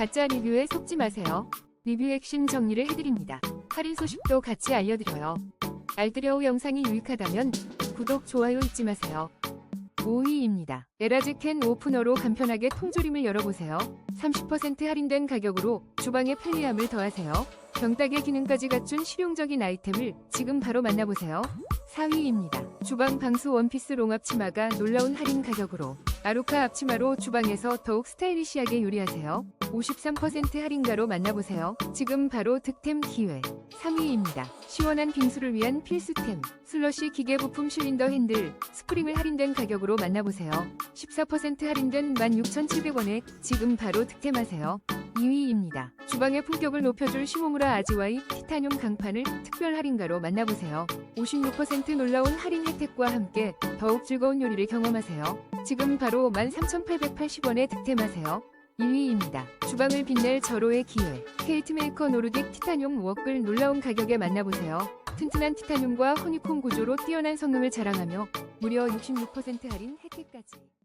가짜 리뷰에 속지 마세요. 리뷰 핵심 정리를 해드립니다. 할인 소식도 같이 알려드려요. 알뜰여우 영상이 유익하다면 구독, 좋아요 잊지 마세요. 5위입니다. 에라즈 캔 오프너로 간편하게 통조림을 열어보세요. 30% 할인된 가격으로 주방의 편리함을 더하세요. 병따개 기능까지 갖춘 실용적인 아이템을 지금 바로 만나보세요. 4위입니다. 주방 방수 원피스 롱 앞치마가 놀라운 할인 가격으로 아루카 앞치마로 주방에서 더욱 스타일리시하게 요리하세요. 53% 할인가로 만나보세요. 지금 바로 득템 기회. 3위입니다. 시원한 빙수를 위한 필수템. 슬러시 기계 부품 실린더 핸들, 스프링을 할인된 가격으로 만나보세요. 14% 할인된 16,700원에 지금 바로 득템하세요. 2위입니다. 주방의 품격을 높여줄 시모무라 아지와이 티타늄 강판을 특별 할인가로 만나보세요. 56% 놀라운 할인 혜택과 함께 더욱 즐거운 요리를 경험하세요. 지금 바로 13,880원에 득템하세요. 1위입니다. 주방을 빛낼 절호의 기회. 케이트 메이커 노르딕 티타늄 워클 놀라운 가격에 만나보세요. 튼튼한 티타늄과 허니콤 구조로 뛰어난 성능을 자랑하며 무려 66% 할인 혜택까지.